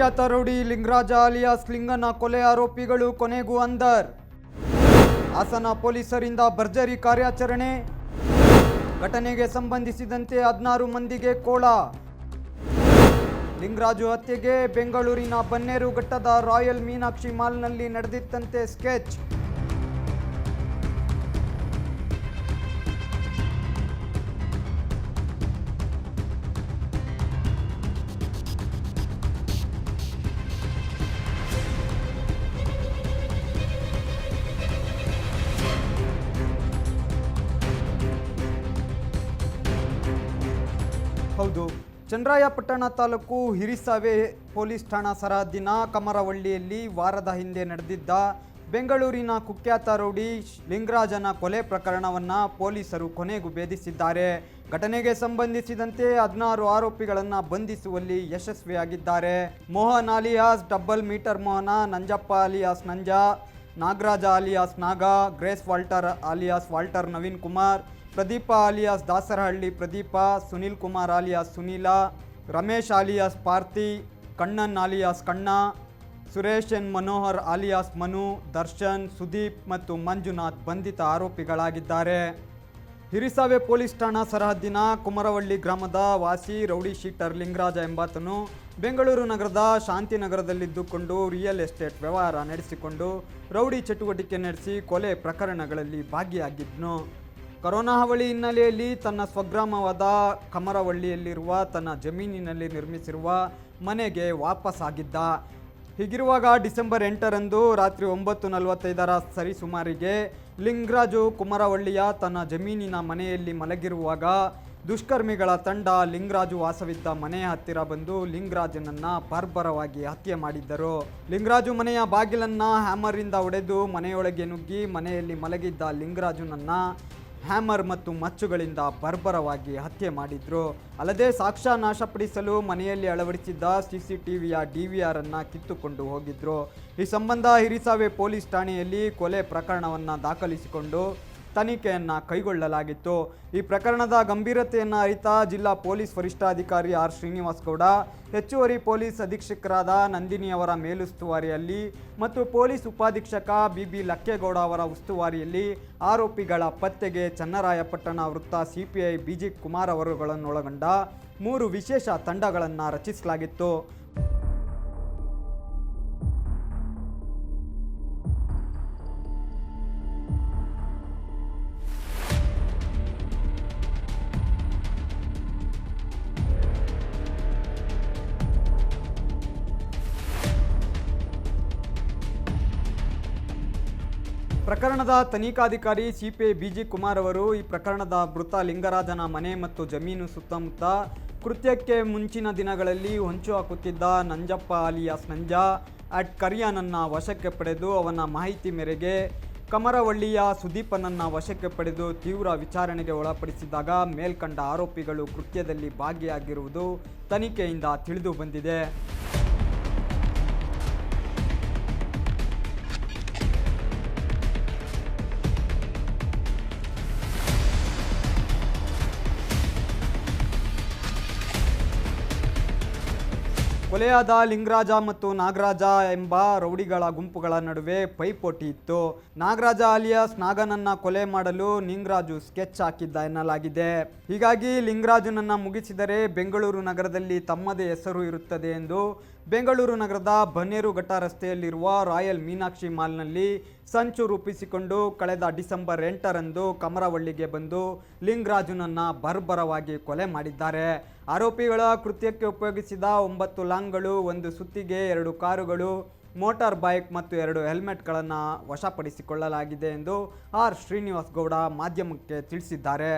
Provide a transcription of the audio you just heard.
ಕುಖ್ಯಾತ rowdy Lingaraja alias ಲಿಂಗನ ಕೊಲೆ ಆರೋಪಿಗಳು ಕೊನೆಗೂ ಅಂದರ್ ಹಾಸನ ಪೊಲೀಸರಿಂದ ಭರ್ಜರಿ ಕಾರ್ಯಾಚರಣೆ. ಘಟನೆಗೆ ಸಂಬಂಧಿಸಿದಂತೆ ಹದಿನಾರು ಮಂದಿಗೆ ಕೋಳ. ಲಿಂಗರಾಜು ಹತ್ಯೆಗೆ ಬೆಂಗಳೂರಿನ ಬನ್ನೇರುಘಟ್ಟದ ರಾಯಲ್ ಮೀನಾಕ್ಷಿ ಮಾಲ್ನಲ್ಲಿ ನಡೆದಿತ್ತಂತೆ ಸ್ಕೆಚ್. ಹೌದು. ಚಂದ್ರಾಯಪಟ್ಟಣ ತಾಲೂಕು ಹಿರಿಸಾವೆ ಪೊಲೀಸ್ ಠಾಣಾ ಸರಹದ್ದಿನ ಕಮರವಳ್ಳಿಯಲ್ಲಿ ವಾರದ ಹಿಂದೆ ನಡೆದಿದ್ದ ಬೆಂಗಳೂರಿನ ಕುಖ್ಯಾತ ರೌಡಿ ಲಿಂಗರಾಜನ ಕೊಲೆ ಪ್ರಕರಣವನ್ನು ಪೊಲೀಸರು ಕೊನೆಗೂ ಭೇದಿಸಿದ್ದಾರೆ. ಘಟನೆಗೆ ಸಂಬಂಧಿಸಿದಂತೆ ಹದಿನಾರು ಆರೋಪಿಗಳನ್ನು ಬಂಧಿಸುವಲ್ಲಿ ಯಶಸ್ವಿಯಾಗಿದ್ದಾರೆ. Mohan alias double meter Mohana, Nanjappa alias, Nanja Nagaraja alias Naga, Grace Walter alias Walter, Naveen Kumar, Pradeepa alias Dasarahalli, Pradeepa, Sunil Kumar alias Sunila, Ramesh alias Parthi, Kannan alias Kanna, Suresh N Manohar alias Manu, Darshan, Sudeep ಮತ್ತು ಮಂಜುನಾಥ್ ಬಂಧಿತ ಆರೋಪಿಗಳಾಗಿದ್ದಾರೆ. Hirisave police ಠಾಣಾ ಸರಹದ್ದಿನ ಕುಮರವಳ್ಳಿ ಗ್ರಾಮದ ವಾಸಿ rowdy sheeter Lingaraja ಎಂಬಾತನು ಬೆಂಗಳೂರು ನಗರದ ಶಾಂತಿನಗರದಲ್ಲಿದ್ದುಕೊಂಡು real estate ವ್ಯವಹಾರ ನಡೆಸಿಕೊಂಡು ರೌಡಿ ಚಟುವಟಿಕೆ ನಡೆಸಿ ಕೊಲೆ ಪ್ರಕರಣಗಳಲ್ಲಿ ಭಾಗಿಯಾಗಿದ್ನು. ಕೊರೋನಾ ಹಾವಳಿ ಹಿನ್ನೆಲೆಯಲ್ಲಿ ತನ್ನ ಸ್ವಗ್ರಾಮವಾದ ಕಮರವಳ್ಳಿಯಲ್ಲಿರುವ ತನ್ನ ಜಮೀನಿನಲ್ಲಿ ನಿರ್ಮಿಸಿರುವ ಮನೆಗೆ ವಾಪಸ್ಸಾಗಿದ್ದ ಹೀಗಿರುವಾಗ ಡಿಸೆಂಬರ್ ಎಂಟರಂದು ರಾತ್ರಿ ಒಂಬತ್ತು ನಲವತ್ತೈದರ ಸರಿಸುಮಾರಿಗೆ ಲಿಂಗರಾಜು ಕುಮಾರವಳ್ಳಿಯ ತನ್ನ ಜಮೀನಿನ ಮನೆಯಲ್ಲಿ ಮಲಗಿರುವಾಗ ದುಷ್ಕರ್ಮಿಗಳ ತಂಡ ಲಿಂಗರಾಜು ವಾಸವಿದ್ದ ಮನೆಯ ಹತ್ತಿರ ಬಂದು ಲಿಂಗರಾಜನನ್ನ ಬರ್ಬರವಾಗಿ ಹತ್ಯೆ ಮಾಡಿದ್ದರು. ಲಿಂಗರಾಜು ಮನೆಯ ಬಾಗಿಲನ್ನ ಹ್ಯಾಮರಿಂದ ಒಡೆದು ಮನೆಯೊಳಗೆ ನುಗ್ಗಿ ಮನೆಯಲ್ಲಿ ಮಲಗಿದ್ದ ಲಿಂಗರಾಜುನನ್ನ ಹ್ಯಾಮರ್ ಮತ್ತು ಮಚ್ಚುಗಳಿಂದ ಬರ್ಬರವಾಗಿ ಹತ್ಯೆ ಮಾಡಿದ್ರು. ಅಲ್ಲದೆ ಸಾಕ್ಷ್ಯ ನಾಶಪಡಿಸಲು ಮನೆಯಲ್ಲಿ ಅಳವಡಿಸಿದ್ದ ಸಿಸಿಟಿವಿಯ ಡಿವಿಆರ್ ಅನ್ನ ಕಿತ್ತುಕೊಂಡು ಹೋಗಿದ್ರು. ಈ ಸಂಬಂಧ ಹಿರಿಸಾವೆ ಪೊಲೀಸ್ ಠಾಣೆಯಲ್ಲಿ ಕೊಲೆ ಪ್ರಕರಣವನ್ನು ದಾಖಲಿಸಿಕೊಂಡು ತನಿಖೆಯನ್ನ ಕೈಗೊಳ್ಳಲಾಗಿತ್ತು. ಈ ಪ್ರಕರಣದ ಗಂಭೀರತೆಯನ್ನು ಅರಿತ ಜಿಲ್ಲಾ ಪೊಲೀಸ್ ವರಿಷ್ಠಾಧಿಕಾರಿ ಆರ್ ಶ್ರೀನಿವಾಸ್ ಗೌಡ ಹೆಚ್ಚುವರಿ ಪೊಲೀಸ್ ಅಧೀಕ್ಷಕರಾದ ನಂದಿನಿ ಅವರ ಮೇಲುಸ್ತುವಾರಿಯಲ್ಲಿ ಮತ್ತು ಪೊಲೀಸ್ ಉಪಾಧೀಕ್ಷಕ ಬಿ ಬಿ ಲಕ್ಕೇಗೌಡ ಅವರ ಉಸ್ತುವಾರಿಯಲ್ಲಿ ಆರೋಪಿಗಳ ಪತ್ತೆಗೆ ಚನ್ನರಾಯಪಟ್ಟಣ ವೃತ್ತ ಸಿಪಿಐ ಬಿಜಿ ಕುಮಾರ್ ಅವರುಗಳನ್ನೊಳಗೊಂಡ ಮೂರು ವಿಶೇಷ ತಂಡಗಳನ್ನು ರಚಿಸಲಾಗಿತ್ತು. ಪ್ರಕರಣದ ತನಿಖಾಧಿಕಾರಿ ಸಿಪಿಐ ಬಿಜಿ ಕುಮಾರ್ ಅವರು ಈ ಪ್ರಕರಣದ ಮೃತ ಲಿಂಗರಾಜನ ಮನೆ ಮತ್ತು ಜಮೀನು ಸುತ್ತಮುತ್ತ ಕೃತ್ಯಕ್ಕೆ ಮುಂಚಿನ ದಿನಗಳಲ್ಲಿ ಹೊಂಚು ಹಾಕುತ್ತಿದ್ದ ನಂಜಪ್ಪ ಅಲಿಯಾಸ್ ನಂಜಾ ಅಟ್ ಕರಿಯಾನನ್ನ ವಶಕ್ಕೆ ಪಡೆದು ಅವನ ಮಾಹಿತಿ ಮೇರೆಗೆ ಕಮರವಳ್ಳಿಯ ಸುದೀಪನನ್ನು ವಶಕ್ಕೆ ಪಡೆದು ತೀವ್ರ ವಿಚಾರಣೆಗೆ ಒಳಪಡಿಸಿದಾಗ ಮೇಲ್ಕಂಡ ಆರೋಪಿಗಳು ಕೃತ್ಯದಲ್ಲಿ ಭಾಗಿಯಾಗಿರುವುದು ತನಿಖೆಯಿಂದ ತಿಳಿದು ಬಂದಿದೆ. ಕೊಲೆಯಾದ ಲಿಂಗರಾಜ ಮತ್ತು ನಾಗರಾಜ ಎಂಬ ರೌಡಿಗಳ ಗುಂಪುಗಳ ನಡುವೆ ಪೈಪೋಟಿ ಇತ್ತು. ನಾಗರಾಜ ಅಲಿಯಾಸ್ ನಾಗನನ್ನ ಕೊಲೆ ಮಾಡಲು ಲಿಂಗರಾಜು ಸ್ಕೆಚ್ ಹಾಕಿದ್ದ ಎನ್ನಲಾಗಿದೆ. ಹೀಗಾಗಿ ಲಿಂಗರಾಜನನ್ನ ಮುಗಿಸಿದರೆ ಬೆಂಗಳೂರು ನಗರದಲ್ಲಿ ತಮ್ಮದೇ ಹೆಸರು ಇರುತ್ತದೆ ಎಂದು ಬೆಂಗಳೂರು ನಗರದ ಬನ್ನೇರುಘಟ್ಟ ರಸ್ತೆಯಲ್ಲಿರುವ ರಾಯಲ್ ಮೀನಾಕ್ಷಿ ಮಾಲ್ನಲ್ಲಿ ಸಂಚು ರೂಪಿಸಿಕೊಂಡು ಕಳೆದ ಡಿಸೆಂಬರ್ ಎಂಟರಂದು ಕಮರವಳ್ಳಿಗೆ ಬಂದು ಲಿಂಗರಾಜುನನ್ನು ಬರ್ಬರವಾಗಿ ಕೊಲೆ ಮಾಡಿದ್ದಾರೆ. ಆರೋಪಿಗಳ ಕೃತ್ಯಕ್ಕೆ ಉಪಯೋಗಿಸಿದ ಒಂಬತ್ತು ಲಾಂಗ್ಗಳು, ಒಂದು ಸುತ್ತಿಗೆ ಎರಡು ಕಾರುಗಳು, ಮೋಟಾರ್ ಬೈಕ್ ಮತ್ತು ಎರಡು ಹೆಲ್ಮೆಟ್ಗಳನ್ನು ವಶಪಡಿಸಿಕೊಳ್ಳಲಾಗಿದೆ ಎಂದು ಆರ್ ಶ್ರೀನಿವಾಸ್ ಗೌಡ ಮಾಧ್ಯಮಕ್ಕೆ ತಿಳಿಸಿದ್ದಾರೆ.